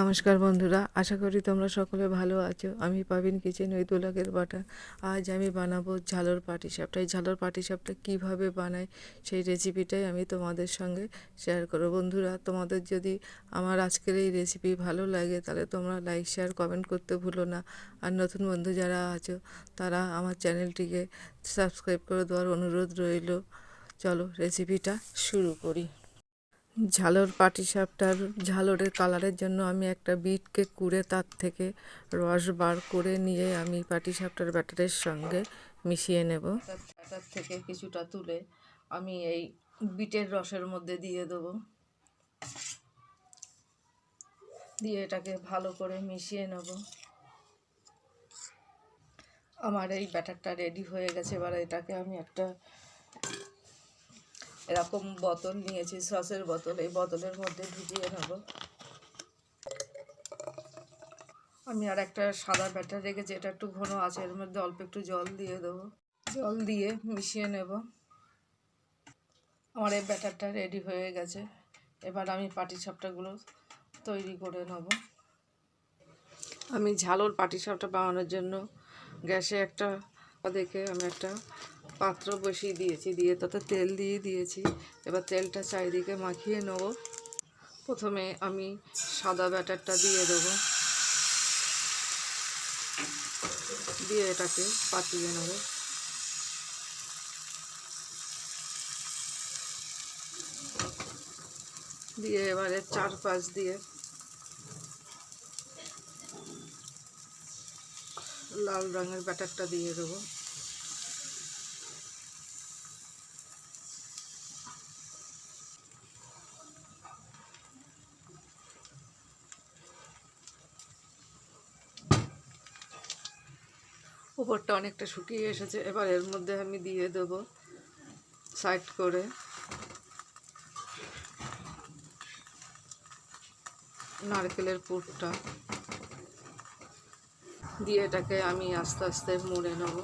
নমস্কার বন্ধুরা, আশা করি তোমরা সকলে ভালো আছো। আমি পাবিন কিচেন ওই দোলাকের বাটা। আজ আমি বানাবো ঝালর পাটিসাপটা এই ঝালর পাটিসাপটা কীভাবে বানাই সেই রেসিপিটাই আমি তোমাদের সঙ্গে শেয়ার করব। বন্ধুরা, তোমাদের যদি আমার আজকের এই রেসিপি ভালো লাগে, তাহলে তোমরা লাইক শেয়ার কমেন্ট করতে ভুলো না। আর নতুন বন্ধু যারা আছো, তারা আমার চ্যানেলটিকে সাবস্ক্রাইব করে দেওয়ার অনুরোধ রইল। চলো রেসিপিটা শুরু করি। ঝালর পাটিসাপটার ঝালরের কালারের জন্য আমি একটা বিটকে কুড়ে তার থেকে রস বার করে নিয়ে আমি পাটিসাপটার ব্যাটারের সঙ্গে মিশিয়ে নেব। ব্যাটার থেকে কিছুটা তুলে আমি এই বিটের রসের মধ্যে দিয়ে দেবো। দিয়ে এটাকে ভালো করে মিশিয়ে নেব। আমার এই ব্যাটারটা রেডি হয়ে গেছে, এবার এটাকে আমি একটা এরকম বোতল নিয়েছি, সসের বোতল, এই বোতলের মধ্যে ঢুকিয়ে নেব। আমি আর একটা সাদা ব্যাটার রেখেছি, এটা একটু ঘন আছে, এর মধ্যে অল্প একটু জল দিয়ে দেবো। জল দিয়ে মিশিয়ে নেব। আমার এই ব্যাটারটা রেডি হয়ে গেছে। এবার আমি পাটি পাটিসাপটাগুলো তৈরি করে নেব। আমি ঝালর পাটিসাপটা বানানোর জন্য গ্যাসে একটা দেখে আমি একটা পাত্র বসিয়ে দিয়েছি, দিয়ে তাতে তেল দিয়ে দিয়েছি। এবার তেলটা চারিদিকে মাখিয়ে নেব। প্রথমে আমি সাদা ব্যাটারটা দিয়ে দেব। দিয়ে এটাকে পাতিয়ে নেব। দিয়ে এবারে চারপাশ দিয়ে লাল রঙের ব্যাটারটা দিয়ে দেবো। উপরটা অনেকটা শুকিয়ে এসেছে। এবার এর মধ্যে আমি দিয়ে দেব সাইড করে। নারকেলের পুরটা। দিয়ে এটাকে আমি আস্তে আস্তে মুড়ে নেব।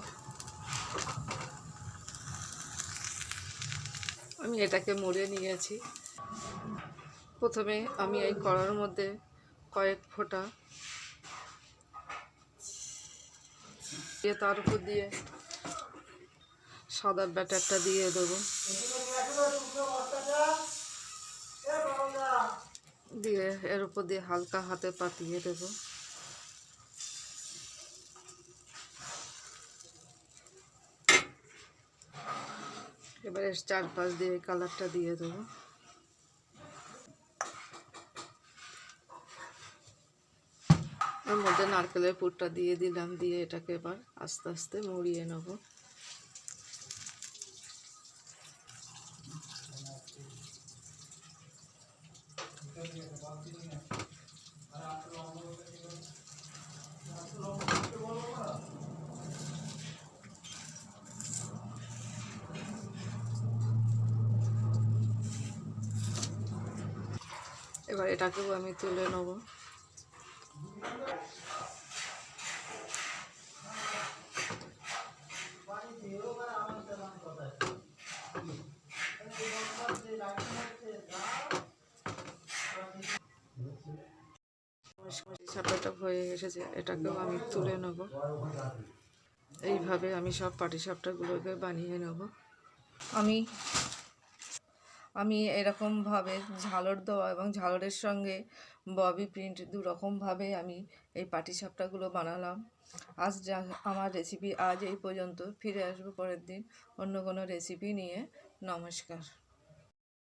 আমি এটাকে মুড়ে নিয়েছি। প্রথমে আমি এই কড়ার মধ্যে কয়েক ফোঁটা দিয়ে তার উপর দিয়ে সাদা ব্যাটারটা দিয়ে দেবো। দিয়ে এর উপর দিয়ে হালকা হাতে পাতিয়ে দেবো। এবারে চারপাশ দিয়ে কালারটা দিয়ে দেবো। এর মধ্যে নারকেলের পুরটা দিয়ে দিলাম, দিয়ে এটাকে এবার আস্তে আস্তে মুড়িয়ে নেব। এবার এটাকেও আমি তুলে নেব। সাপটাটা হয়ে এসেছে, এটাকেও আমি তুলে নেব। এইভাবে আমি সব পাটিসাপটাগুলোকে বানিয়ে নেব। আমি আমি এরকমভাবে ঝালর দেওয়া এবং ঝালরের সঙ্গে ববি প্রিন্ট দু রকমভাবে আমি এই পাটিসাপটাগুলো বানালাম। আজ যা, আমার রেসিপি আজ এই পর্যন্ত। ফিরে আসব পরের দিন অন্য কোনো রেসিপি নিয়ে। নমস্কার।